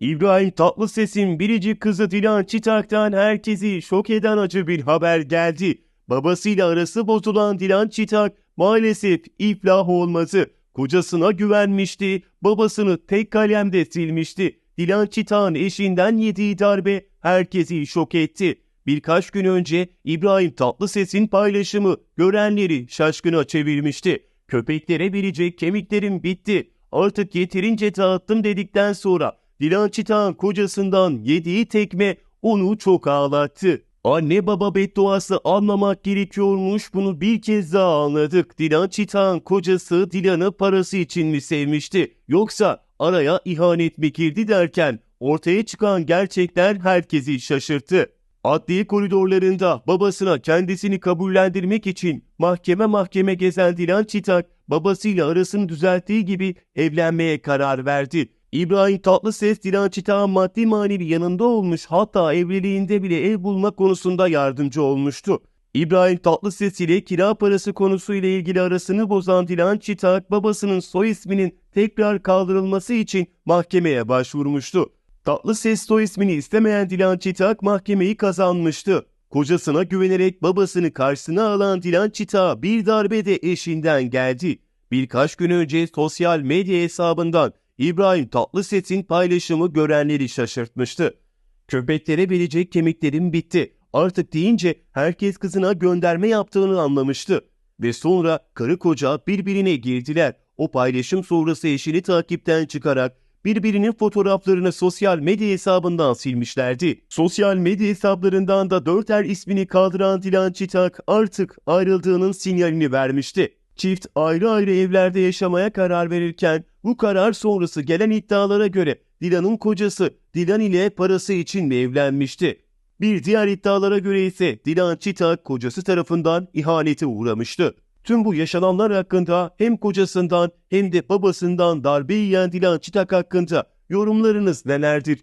İbrahim Tatlıses'in biricik kızı Dilan Çitak'tan herkesi şok eden acı bir haber geldi. Babasıyla arası bozulan Dilan Çitak maalesef iflah olmadı. Kocasına güvenmişti, babasını tek kalemde silmişti. Dilan Çitak'ın eşinden yediği darbe herkesi şok etti. Birkaç gün önce İbrahim Tatlıses'in paylaşımı görenleri şaşkına çevirmişti. Köpeklere verecek kemiklerim bitti. Artık yeterince dağıttım dedikten sonra Dilan Çitak'ın kocasından yediği tekme onu çok ağlattı. Anne baba bedduası almamak gerekiyormuş bunu bir kez daha anladık. Dilan Çitak'ın kocası Dilan'ı parası için mi sevmişti? Yoksa araya ihanet mi girdi derken ortaya çıkan gerçekler herkesi şaşırttı. Adliye koridorlarında babasına kendisini kabullendirmek için mahkeme mahkeme gezen Dilan Çitak babasıyla arasını düzelttiği gibi evlenmeye karar verdi. İbrahim Tatlıses Dilan Çitak'ın maddi manevi yanında olmuş hatta evliliğinde bile ev bulma konusunda yardımcı olmuştu. İbrahim Tatlıses ile kira parası konusu ile ilgili arasını bozan Dilan Çitak babasının soy isminin tekrar kaldırılması için mahkemeye başvurmuştu. Tatlıses soy ismini istemeyen Dilan Çitak mahkemeyi kazanmıştı. Kocasına güvenerek babasını karşısına alan Dilan Çitak'a bir darbe de eşinden geldi. Birkaç gün önce sosyal medya hesabından İbrahim Tatlıses'in paylaşımı görenleri şaşırtmıştı. Köpeklere verecek kemiklerim bitti. Artık deyince herkes kızına gönderme yaptığını anlamıştı. Ve sonra karı koca birbirine girdiler. O paylaşım sonrası eşini takipten çıkarak birbirinin fotoğraflarını sosyal medya hesabından silmişlerdi. Sosyal medya hesaplarından da Dörter ismini kaldıran Dilan Çitak artık ayrıldığının sinyalini vermişti. Çift ayrı ayrı evlerde yaşamaya karar verirken bu karar sonrası gelen iddialara göre Dilan'ın kocası Dilan ile parası için mi evlenmişti? Bir diğer iddialara göre ise Dilan Çitak kocası tarafından ihanete uğramıştı. Tüm bu yaşananlar hakkında hem kocasından hem de babasından darbe yiyen Dilan Çitak hakkında yorumlarınız nelerdir?